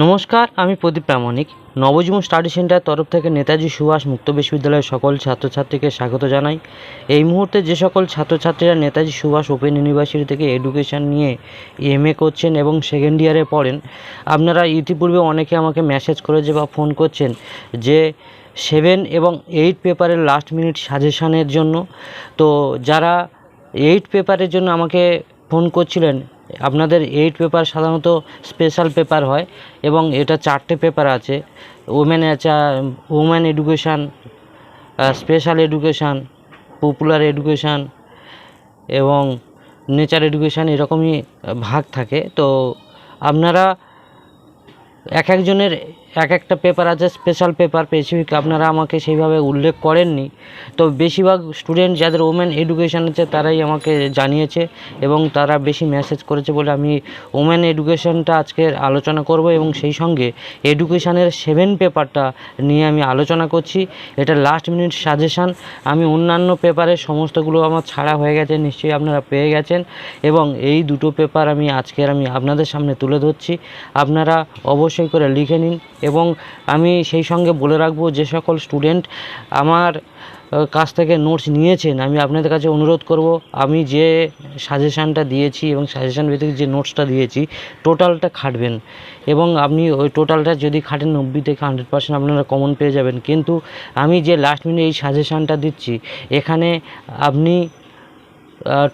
নমস্কার, আমি Pradip Pramanik. Nabajiban study centre তরফ থেকে নেতাজি সুভাষ মুক্ত বিশ্ববিদ্যালয়ের সকল ছাত্রছাত্রীকে স্বাগত জানাই। এই মুহূর্তে যে সকল ছাত্রছাত্রীরা নেতাজি সুভাষ ওপেন ইউনিভার্সিটি থেকে এডুকেশন নিয়ে এমএ করছেন এবং সেকেন্ড ইয়ারে পড়েন, আপনারা ইতিপূর্বে অনেকে আমাকে মেসেজ করেছে বা ফোন করছেন যে সেভেন এবং এইট পেপারের লাস্ট মিনিট সাজেশানের জন্য। তো যারা এইট পেপারের জন্য আমাকে ফোন করছিলেন আপনাদের এইট পেপার সাধারণত স্পেশাল পেপার হয় এবং এটা চারটে পেপার আছে। Women women education special education popular education এবং নেচার এডুকেশান এরকমই ভাগ থাকে। তো আপনারা এক একজনের এক একটা পেপার আছে স্পেশাল পেপার স্পেসিফিক আপনারা আমাকে সেইভাবে উল্লেখ করেননি। তো বেশিরভাগ স্টুডেন্ট যাদের ওমেন এডুকেশান আছে, তারাই আমাকে জানিয়েছে এবং তারা বেশি মেসেজ করেছে বলে আমি ওমেন এডুকেশানটা আজকে আলোচনা করব এবং সেই সঙ্গে এডুকেশানের সেভেন পেপারটা নিয়ে আমি আলোচনা করছি। এটা লাস্ট মিনিট সাজেশান আমি অন্যান্য পেপারের সমস্তগুলো আমার ছাড়া হয়ে গেছে, নিশ্চয়ই আপনারা পেয়ে গেছেন এবং এই দুটো পেপার আমি আজকের আমি আপনাদের সামনে তুলে ধরছি। আপনারা অবশ্যই করে লিখে নিন। এবং আমি সেই সঙ্গে বলে রাখব যে সকল স্টুডেন্ট আমার কাছ থেকে নোটস নিয়েছেন, আমি আপনাদের কাছে অনুরোধ করব, আমি যে সাজেশানটা দিয়েছি এবং সাজেশান ভিত্তিক যে নোটসটা দিয়েছি টোটালটা খাটবেন। এবং আপনি ওই টোটালটা যদি খাটেন, নব্বই থেকে হান্ড্রেড পার্সেন্ট আপনারা কমন পেয়ে যাবেন। কিন্তু আমি যে লাস্ট মিনিট এই সাজেশানটা দিচ্ছি, এখানে আপনি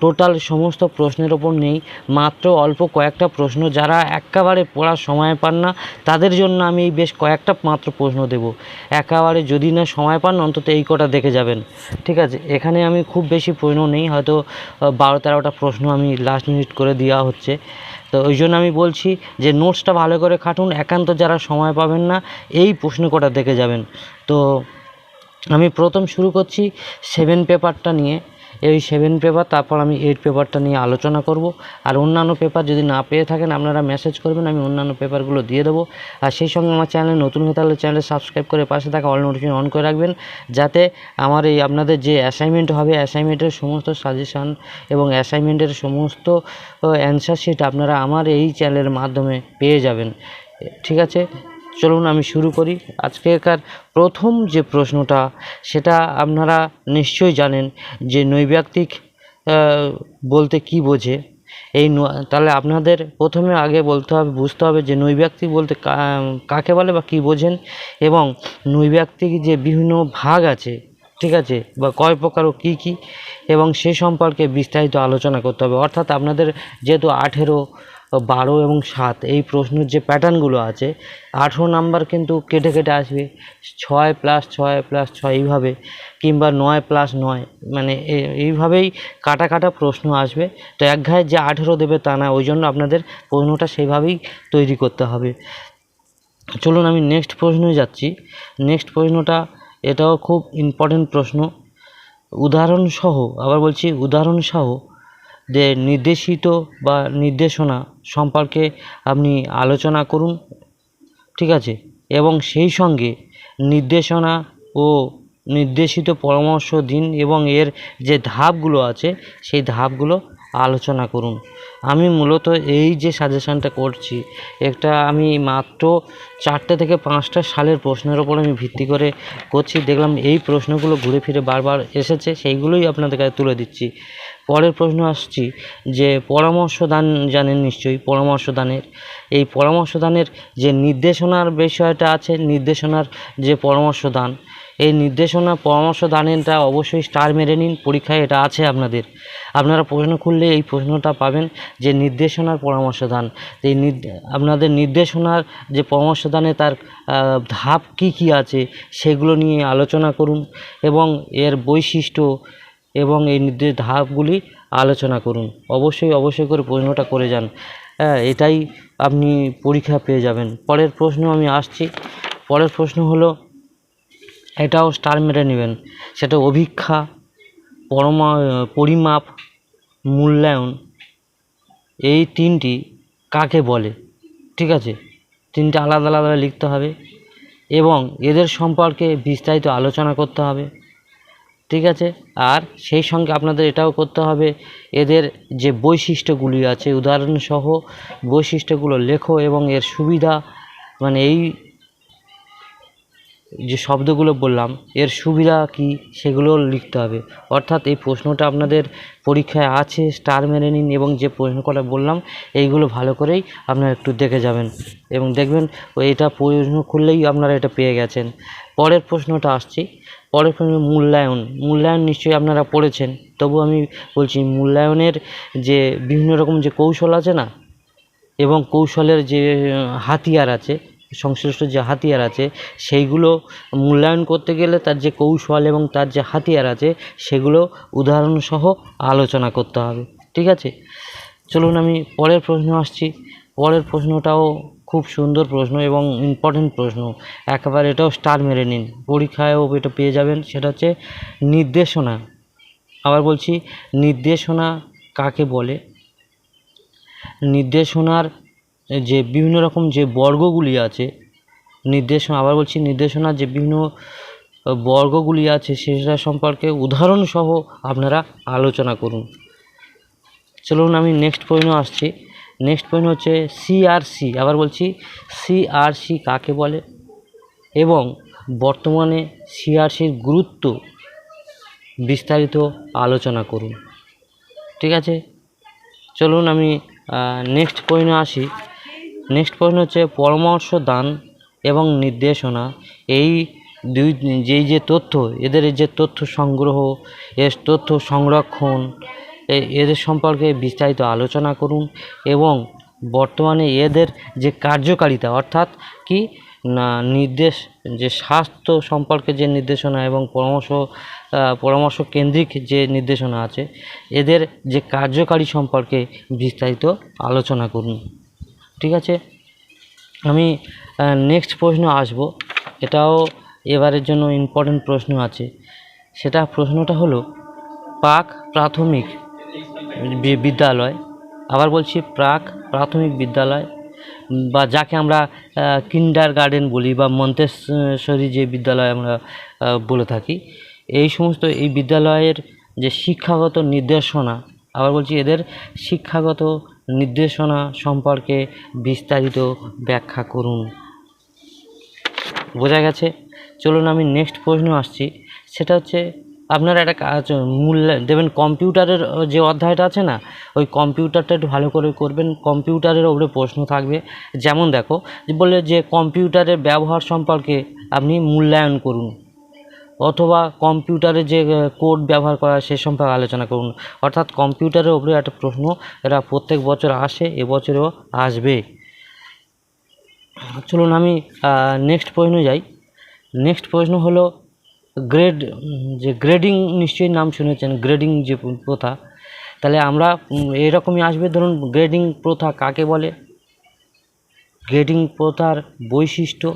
টোটাল সমস্ত প্রশ্নের ওপর নেই। মাত্র অল্প কয়েকটা প্রশ্ন। যারা একেবারে পড়ার সময় পান না, তাদের জন্য আমি এই বেশ কয়েকটা মাত্র প্রশ্ন দেব। একেবারে যদি না সময় পান, অন্তত এই কটা দেখে যাবেন। ঠিক আছে? এখানে আমি খুব বেশি প্রশ্ন নেই। হয়তো বারো তেরোটা প্রশ্ন আমি লাস্ট মিনিট করে দেওয়া হচ্ছে। তো ওই জন্য আমি বলছি যে নোটসটা ভালো করে খাটুন। একান্ত যারা সময় পাবেন না, এই প্রশ্ন কটা দেখে যাবেন। তো আমি প্রথম শুরু করছি সেভেন পেপারটা নিয়ে। এই সেভেন পেপার তারপর আমি এইট পেপারটা নিয়ে আলোচনা করব। আর অন্যান্য পেপার যদি না পেয়ে থাকেন, আপনারা মেসেজ করবেন, আমি অন্যান্য পেপারগুলো দিয়ে দেবো। আর সেই সঙ্গে আমার চ্যানেল নতুন হয়ে থাকলে চ্যানেল সাবস্ক্রাইব করে পাশে থাকা অল নোটিফিকেশন অন করে রাখবেন, যাতে আমার এই আপনাদের যে অ্যাসাইনমেন্ট হবে অ্যাসাইনমেন্টের সমস্ত সাজেশান এবং অ্যাসাইনমেন্টের সমস্ত অ্যান্সার শিট আপনারা আমার এই চ্যানেলের মাধ্যমে পেয়ে যাবেন। ঠিক আছে? চলুন আমি শুরু করি। আজকেকার প্রথম যে প্রশ্নটা, সেটা আপনারা নিশ্চয়ই জানেন যে নৈব্যক্তিক বলতে কি বোঝে। এই তাহলে আপনাদের প্রথমে আগে বলতে হবে, বুঝতে হবে যে নৈব্যক্তিক বলতে কাকে বলে বা কী বোঝেন এবং নৈব্যক্তিক যে বিভিন্ন ভাগ আছে, ঠিক আছে, বা কয় প্রকার ও কী কী, এবং সে সম্পর্কে বিস্তারিত আলোচনা করতে হবে। অর্থাৎ আপনাদের যেহেতু আঠেরো বারো এবং সাত। এই প্রশ্নের যে প্যাটার্নগুলো আছে, আঠেরো নাম্বার কিন্তু কেটে কেটে আসবে। ছয় প্লাস ছয় প্লাস ছয় এইভাবে, কিংবা নয় প্লাস নয় মানে এইভাবেই কাটা কাটা প্রশ্ন আসবে। তো এক ঘায়ে যে আঠেরো দেবে তা না, ওই জন্য আপনাদের প্রশ্নটা সেইভাবেই তৈরি করতে হবে। চলুন আমি নেক্সট প্রশ্নে যাচ্ছি। নেক্সট প্রশ্নটা, এটাও খুব ইম্পর্টেন্ট প্রশ্ন। উদাহরণসহ আবার বলছি উদাহরণসহ যে নির্দেশিত বা নির্দেশনা সম্পর্কে আপনি আলোচনা করুন, ঠিক আছে? এবং সেই সঙ্গে নির্দেশনা ও নির্দেশিত পরামর্শ দিন এবং এর যে ধাপগুলো আছে, সেই ধাপগুলো আলোচনা করুন। আমি মূলত এই যে সাজেশানটা করছি, একটা আমি মাত্র চারটে থেকে পাঁচটা সালের প্রশ্নের ওপর আমি ভিত্তি করে করছি। দেখলাম এই প্রশ্নগুলো ঘুরে ফিরে বারবার এসেছে, সেইগুলোই আপনাদের কাছে তুলে দিচ্ছি। পরের প্রশ্ন আসছি যে পরামর্শ দান জানেন নিশ্চয়ই পরামর্শ দানের এই পরামর্শ দানের যে নির্দেশনার বিষয়টা আছে, নির্দেশনার যে পরামর্শ দান এই নির্দেশনা পরামর্শ দানেরটা অবশ্যই স্টার মেরে নিন, পরীক্ষায় এটা আছে আপনাদের। আপনারা প্রশ্ন খুললে এই প্রশ্নটা পাবেন যে নির্দেশনার পরামর্শ দান এই আপনাদের নির্দেশনার যে পরামর্শ দানে তার ধাপ কি কি আছে, সেগুলো নিয়ে আলোচনা করুন এবং এর বৈশিষ্ট্য এবং এই নির্দেশ ধাপগুলি আলোচনা করুন। অবশ্যই অবশ্যই করে প্রশ্নটা করে যান। হ্যাঁ এটাই আপনি পরীক্ষা পেয়ে যাবেন। পরের প্রশ্ন আমি আসছি। পরের প্রশ্ন হলো, এটাও স্টার মেরে নেবেন। সেটা অভিক্ষা, পরমা, পরিমাপ, মূল্যায়ন, এই তিনটি কাকে বলে? ঠিক আছে? তিনটে আলাদা আলাদা লিখতে হবে এবং এদের সম্পর্কে বিস্তারিত আলোচনা করতে হবে। ঠিক আছে? আর সেই সঙ্গে আপনাদের এটাও করতে হবে, এদের যে বৈশিষ্ট্যগুলি আছে, উদাহরণসহ বৈশিষ্ট্যগুলো লেখো এবং এর সুবিধা মানে এই যে শব্দগুলো বললাম, এর সুবিধা কী সেগুলো লিখতে হবে। অর্থাৎ এই প্রশ্নটা আপনাদের পরীক্ষায় আছে, স্টার মেরে নিন এবং যে প্রশ্ন কটা বললাম, এইগুলো ভালো করেই আপনারা একটু দেখে যাবেন। এবং দেখবেন এটা প্রশ্ন খুললেই আপনারা এটা পেয়ে গেছেন। পরের প্রশ্নটা আসছি। পরের প্রশ্ন মূল্যায়ন। মূল্যায়ন নিশ্চয়ই আপনারা পড়েছেন। তবু আমি বলছি, মূল্যায়নের যে বিভিন্ন রকম যে কৌশল আছে না, এবং কৌশলের যে হাতিয়ার আছে, সংশ্লিষ্ট যে হাতিয়ার আছে, সেইগুলো মূল্যায়ন করতে গেলে তার যে কৌশল এবং তার যে হাতিয়ার আছে, সেগুলো উদাহরণসহ আলোচনা করতে হবে। ঠিক আছে? চলুন আমি পরের প্রশ্ন আসছি। পরের প্রশ্নটাও খুব সুন্দর প্রশ্ন এবং ইম্পর্টেন্ট প্রশ্ন। একেবারে এটাও স্টার মেরে নিন। পরীক্ষায়ও এটা পেয়ে যাবেন, সেটা হচ্ছে নির্দেশনা। আবার বলছি, নির্দেশনা কাকে বলে? নির্দেশনার যে বিভিন্ন রকম যে বর্গগুলি আছে, নির্দেশনা, আবার বলছি, নির্দেশনার যে বিভিন্ন বর্গগুলি আছে, সেটা সম্পর্কে উদাহরণসহ আপনারা আলোচনা করুন। চলুন আমি নেক্সট প্রশ্ন আসছি। নেক্সট প্রশ্ন হচ্ছে সিআরসি আবার বলছি সিআরসি কাকে বলে? এবং বর্তমানে সিআরসির গুরুত্ব বিস্তারিত আলোচনা করুন। ঠিক আছে? চলুন আমি নেক্সট প্রশ্নে আসি। নেক্সট প্রশ্ন হচ্ছে পরামর্শ দান এবং নির্দেশনা। এই দুই, যেই যে তথ্য, এদের যে তথ্য সংগ্রহ, এর তথ্য সংরক্ষণ এদের সম্পর্কে বিস্তারিত আলোচনা করুন এবং বর্তমানে এদের যে কার্যকারিতা, অর্থাৎ কি? না, নির্দেশ, যে স্বাস্থ্য সম্পর্কে যে নির্দেশনা এবং পরামর্শ পরামর্শ কেন্দ্রিক যে নির্দেশনা আছে, এদের যে কার্যকারী সম্পর্কে বিস্তারিত আলোচনা করুন। ঠিক আছে? আমি নেক্সট প্রশ্ন আসব। এটাও এবারের জন্য ইম্পর্টেন্ট প্রশ্ন আছে। সেটা প্রশ্নটা হলো, পাক প্রাথমিক বিদ্যালয়। আবার বলছি প্রাক, প্রাথমিক বিদ্যালয়, বা যাকে আমরা কিন্ডার গার্ডেন বলি বা মন্তেশ্বরী যে বিদ্যালয় আমরা বলে থাকি, এই সমস্ত এই বিদ্যালয়ের যে শিক্ষাগত নির্দেশনা, আবার বলছি এদের শিক্ষাগত নির্দেশনা সম্পর্কে বিস্তারিত ব্যাখ্যা করুন। বোঝা গেছে? চলুন আমি নেক্সট প্রশ্ন আসছি। সেটা হচ্ছে আপনারা একটা কাজ মূল্য দেবেন কম্পিউটারের যে অধ্যায়টা আছে না, ওই কম্পিউটারটা একটু ভালো করে করবেন। কম্পিউটারের ওপরে প্রশ্ন থাকবে। যেমন দেখো বলে যে কম্পিউটারের ব্যবহার সম্পর্কে আপনি মূল্যায়ন করুন, অথবা কম্পিউটারে যে কোড ব্যবহার করা, সে সম্পর্কে আলোচনা করুন। অর্থাৎ কম্পিউটারের ওপরে একটা প্রশ্ন এরা প্রত্যেক বছর আসে এবছরেও আসবে। চলুন আমি নেক্সট প্রশ্ন যাই। নেক্সট প্রশ্ন হলো গ্রেড যে গ্রেডিং নিশ্চয়ই নাম শুনেছেন গ্রেডিং যে প্রথা, তাহলে আমরা এরকমই আসবে, ধরুন গ্রেডিং প্রথা কাকে বলে? গ্রেডিং প্রথার বৈশিষ্ট্য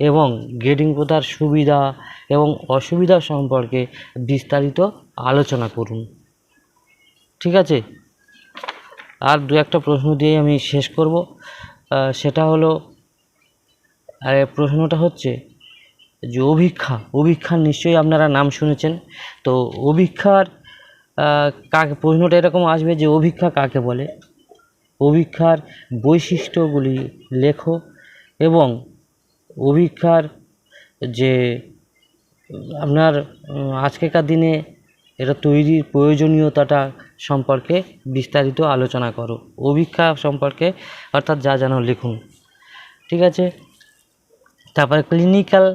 এবং গ্রেডিং প্রথার সুবিধা এবং অসুবিধা সম্পর্কে বিস্তারিত আলোচনা করুন। ঠিক আছে? আর দু একটা প্রশ্ন দিয়ে আমি শেষ করব। সেটা হলো প্রশ্নটা হচ্ছে যে অভিক্ষা অভিক্ষার নিশ্চয়ই আপনারা নাম শুনেছেন। তো অভিক্ষার কাকে, প্রশ্নটা এরকম আসবে যে অভিক্ষা কাকে বলে? অভিক্ষার বৈশিষ্ট্যগুলি লেখো এবং অভিক্ষার যে আপনার আজকেকার দিনে এটা তৈরির প্রয়োজনীয়তাটা সম্পর্কে বিস্তারিত আলোচনা করো। অভিক্ষা সম্পর্কে অর্থাৎ যা জানো লিখুন। ঠিক আছে? তারপরে ক্লিনিক্যাল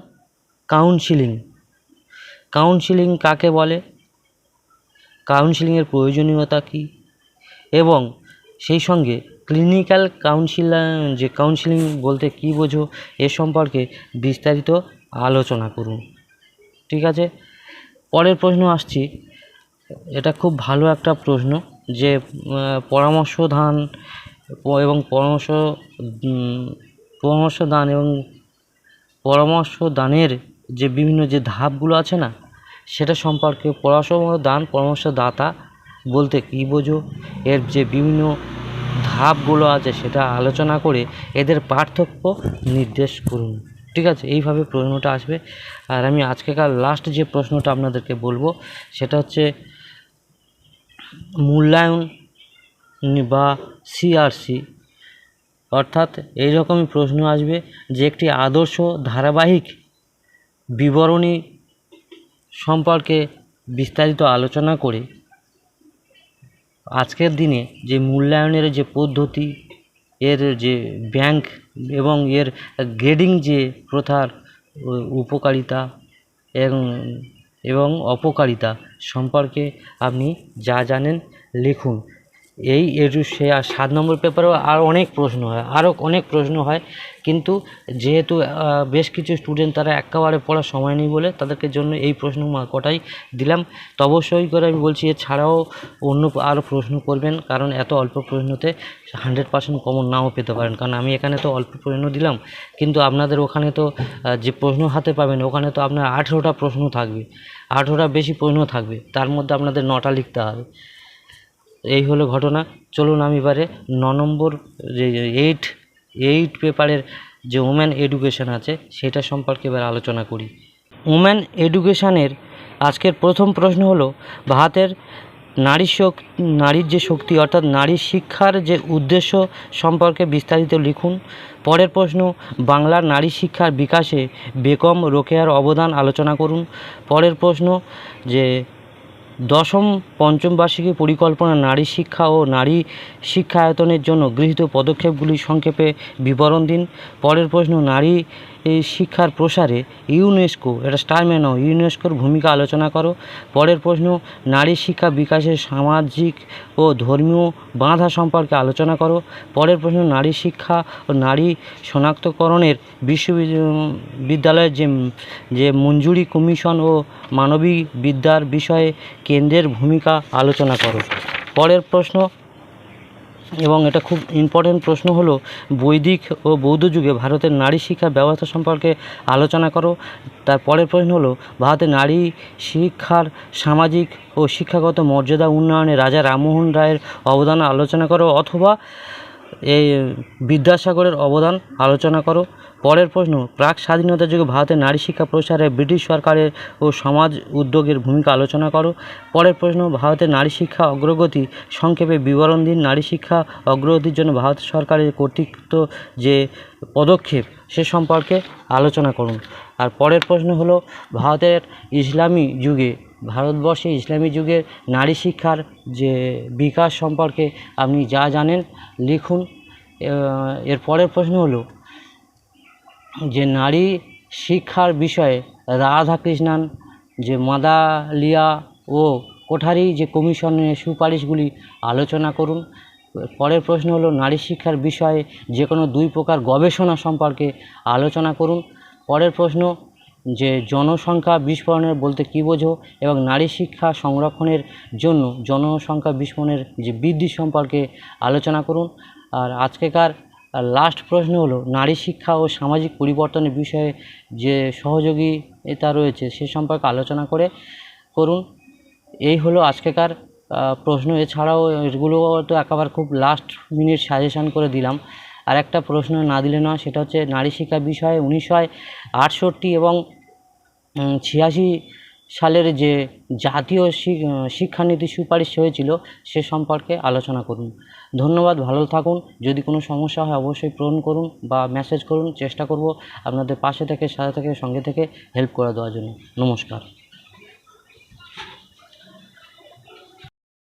কাউন্সিলিং। কাউন্সিলিং কাকে বলে? কাউন্সিলিংয়ের প্রয়োজনীয়তা কী? এবং সেই সঙ্গে ক্লিনিক্যাল কাউন্সিলার যে কাউন্সিলিং বলতে কী বোঝো, এ সম্পর্কে বিস্তারিত আলোচনা করুন। ঠিক আছে? পরের প্রশ্ন আসছি। এটা খুব ভালো একটা প্রশ্ন যে পরামর্শ দান এবং পরামর্শ পরামর্শ দান এবং পরামর্শ দানের যে বিভিন্ন যে ধাপগুলো আছে না, সেটা সম্পর্কে পরামর্শ দান, পরামর্শদাতা বলতে কী বোঝো? এর যে বিভিন্ন ধাপগুলো আছে, সেটা আলোচনা করে এদের পার্থক্য নির্দেশ করুন। ঠিক আছে? এইভাবে প্রশ্নটা আসবে। আর আমি আজকেকার লাস্ট যে প্রশ্নটা আপনাদেরকে বলব, সেটা হচ্ছে মূল্যায়ন বা সিআরসি অর্থাৎ এই রকমই প্রশ্ন আসবে যে একটি আদর্শ ধারাবাহিক বিবরণী সম্পর্কে বিস্তারিত আলোচনা করে আজকের দিনে যে মূল্যায়নের যে পদ্ধতি, এর যে ব্যাংক এবং এর গ্রেডিং যে প্রথার উপকারিতা এবং অপকারিতা সম্পর্কে আপনি যা জানেন লিখুন। এই সে আর সাত নম্বর পেপারেও আরও অনেক প্রশ্ন হয় আরও অনেক প্রশ্ন হয়। কিন্তু যেহেতু বেশ কিছু স্টুডেন্ট তারা একেবারে পড়ার সময় নেই বলে তাদেরকে জন্য এই প্রশ্ন কটাই দিলাম। তো অবশ্যই করে আমি বলছি, এছাড়াও অন্য আরও প্রশ্ন করবেন, কারণ এত অল্প প্রশ্নতে হান্ড্রেড পার্সেন্ট কমন নাও পেতে পারেন। কারণ আমি এখানে তো অল্প প্রশ্ন দিলাম, কিন্তু আপনাদের ওখানে তো যে প্রশ্ন হাতে পাবেন, ওখানে তো আপনার আঠেরোটা প্রশ্ন থাকবে, আঠেরোটা বেশি প্রশ্ন থাকবে, তার মধ্যে আপনাদের নটা লিখতে হবে। এই হলো ঘটনা। চলুন আমি এবারে ন নম্বর যে এইট এইট পেপারের যে ওম্যান এডুকেশন আছে, সেটা সম্পর্কে এবার আলোচনা করি। ওম্যান এডুকেশনের আজকের প্রথম প্রশ্ন হলো, ভারতের নারী শক, নারীর যে শক্তি, অর্থাৎ নারী শিক্ষার যে উদ্দেশ্য সম্পর্কে বিস্তারিত লিখুন। পরের প্রশ্ন, বাংলার নারী শিক্ষার বিকাশে বেকম রোকেয়ার অবদান আলোচনা করুন। পরের প্রশ্ন, যে দশম পঞ্চম বার্ষিকী পরিকল্পনা নারী শিক্ষা ও নারী শিক্ষায়তনের জন্য গৃহীত পদক্ষেপগুলি সংক্ষেপে বিবরণ দিন। পরের প্রশ্ন, নারী এই শিক্ষার প্রসারে ইউনেস্কো, এটা স্টার মেনো, ইউনেস্কোর ভূমিকা আলোচনা করো। পরের প্রশ্ন, নারী শিক্ষা বিকাশের সামাজিক ও ধর্মীয় বাধা সম্পর্কে আলোচনা করো। পরের প্রশ্ন, নারী শিক্ষা ও নারী শনাক্তকরণের বিশ্ববিদ্যালয়ের যে যে মঞ্জুরি কমিশন ও মানবিক বিদ্যার বিষয়ে কেন্দ্রের ভূমিকা আলোচনা করো। পরের প্রশ্ন এবং এটা খুব ইম্পর্টেন্ট প্রশ্ন হলো, বৈদিক ও বৌদ্ধ যুগে ভারতের নারী শিক্ষা ব্যবস্থা সম্পর্কে আলোচনা করো। তার পরের প্রশ্ন হলো ভারতের নারী শিক্ষার সামাজিক ও শিক্ষাগত মর্যাদা উন্নয়নে রাজা রামমোহন রায়ের অবদান আলোচনা করো, অথবা এই বিদ্যাসাগরের অবদান আলোচনা করো। পরের প্রশ্ন, প্রাক স্বাধীনতা যুগে ভারতের নারী শিক্ষা প্রসারে ব্রিটিশ সরকারের ও সমাজ উদ্যোগের ভূমিকা আলোচনা করো। পরের প্রশ্ন, ভারতের নারী শিক্ষা অগ্রগতি সংক্ষেপে বিবরণ দিন। নারী শিক্ষা অগ্রগতির জন্য ভারত সরকারের কর্তৃত্ব যে পদক্ষেপ, সে সম্পর্কে আলোচনা করুন। আর পরের প্রশ্ন হলো, ভারতের ইসলামী যুগে, ভারতবর্ষে ইসলামী যুগের নারী শিক্ষার যে বিকাশ সম্পর্কে আপনি যা জানেন, লিখুন। এর পরের প্রশ্ন হলো যে নারী শিক্ষার বিষয়ে রাধাকৃষ্ণান, যে মাদালিয়া ও কোঠারি যে কমিশনের সুপারিশগুলি আলোচনা করুন। পরের প্রশ্ন হলো, নারী শিক্ষার বিষয়ে যে কোনো দুই প্রকার গবেষণা সম্পর্কে আলোচনা করুন। পরের প্রশ্ন, যে জনসংখ্যা বিস্ফোরণের বলতে কী বোঝো এবং নারী শিক্ষা সংরক্ষণের জন্য জনসংখ্যা বিস্ফোরণের যে বৃদ্ধি সম্পর্কে আলোচনা করুন। আর আজকেকার লাস্ট প্রশ্ন হলো, নারী শিক্ষা ও সামাজিক পরিবর্তনের বিষয়ে যে সহযোগিতা রয়েছে সে সম্পর্কে আলোচনা করে করুন। এই হলো আজকেকার প্রশ্ন। এছাড়াও এগুলো তো একেবারে খুব লাস্ট মিনিট সাজেশন করে দিলাম। আর একটা প্রশ্ন না দিলে নয়, সেটা হচ্ছে নারী শিক্ষা বিষয়ে উনিশশো আটষট্টি এবং ছিয়াশি সালের যে জাতীয় শিক্ষানীতি সুপারিশ হয়েছিল সে সম্পর্কে আলোচনা করুন। ধন্যবাদ, ভালো থাকুন। যদি কোনো সমস্যা হয় অবশ্যই পূরণ করুন বা মেসেজ করুন, চেষ্টা করব আপনাদের পাশে থেকে, সাথে থেকে, সঙ্গে থেকে হেল্প করে দেওয়ার জন্য। নমস্কার।